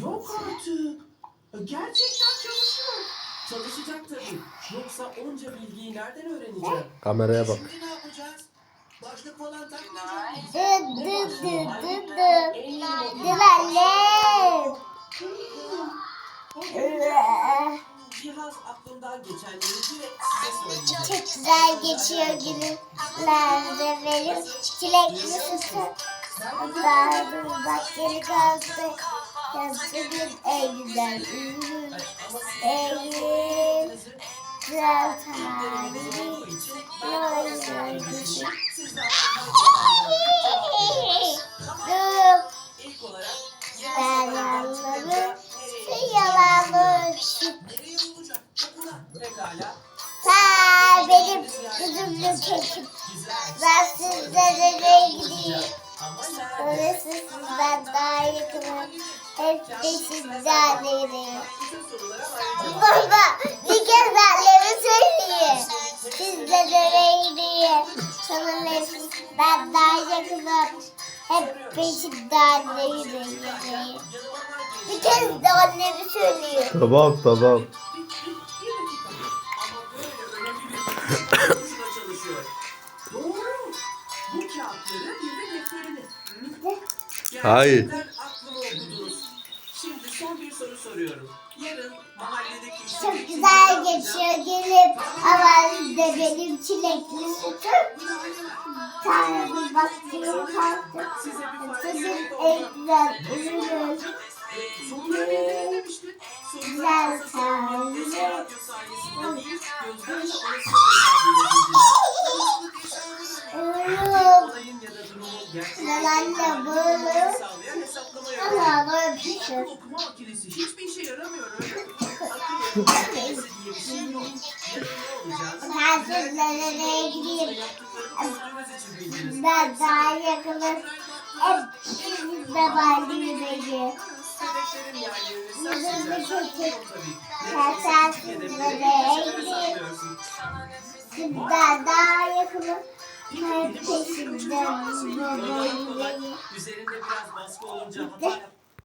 Yok artık. Gerçekten çalışıyor. Çalışacak tabii. Yoksa onca bilgiyi nereden öğreneceğim? Kameraya bak. Şimdi ne yapacağız? Başlık falan takmayacak mıyız? Dı dı dı dı dı. Güvenli. Cihaz aklımdan geçenleri direkt size söyleyeceğim. Çok güzel geçiyor günlerde benim çilekli sütü. Dardım bak geri kaldı. Yazdım en güzel ürün. En güzel tarihi. Oynar düşün. Dım. İlk olarak Ben benim kekim. Güzel. Ben sizlere ne gideyim. Ama nerede? Hep de ayrıca Baba bir kez anneme söyleyeyim. Sizlere gideyim. Sana hep sizden daha yakınım. Hep peşinden değilim. Bir kez de anneme söyleyeyim. Tamam tamam. Bir, bir, bir dakika. Ama böyle önemli bir boşuna çalışıyor. Doğru. Bu kağıtları bir de defterini. Hı? Hayır. Gerçekten aklımı okudunuz. Şimdi son soruyorum. Yarın mahalledeki Çok istediği güzel geçiyor gelip ama de benim çilekli sütüm. Tanrım baktığım kalktı. Sizin en güzel demiştin. Güzel Tanrım. Nelerle böyle. sağlayan hesaplama yöntemi. Allah'a Bu öpüşür. okuma makinesi hiçbir işe yaramıyor öyle mi? Akıl makinesi diye bir şey yok. Yarın ne olacağını Ben sizlere ne gideyim. gördüğünüz için bildiniz. Ben daha yakınım. Hep sizde var yüreği. Sebeplerin yerlerini sen seçersen kötü. olur tabii. Ben Nefes sizlere hedefleri ne hiç gideyim. sanmıyorsun. Sizden daha yakınım. Benim peşinden. Üzerinde biraz baskı olunca hata yapmak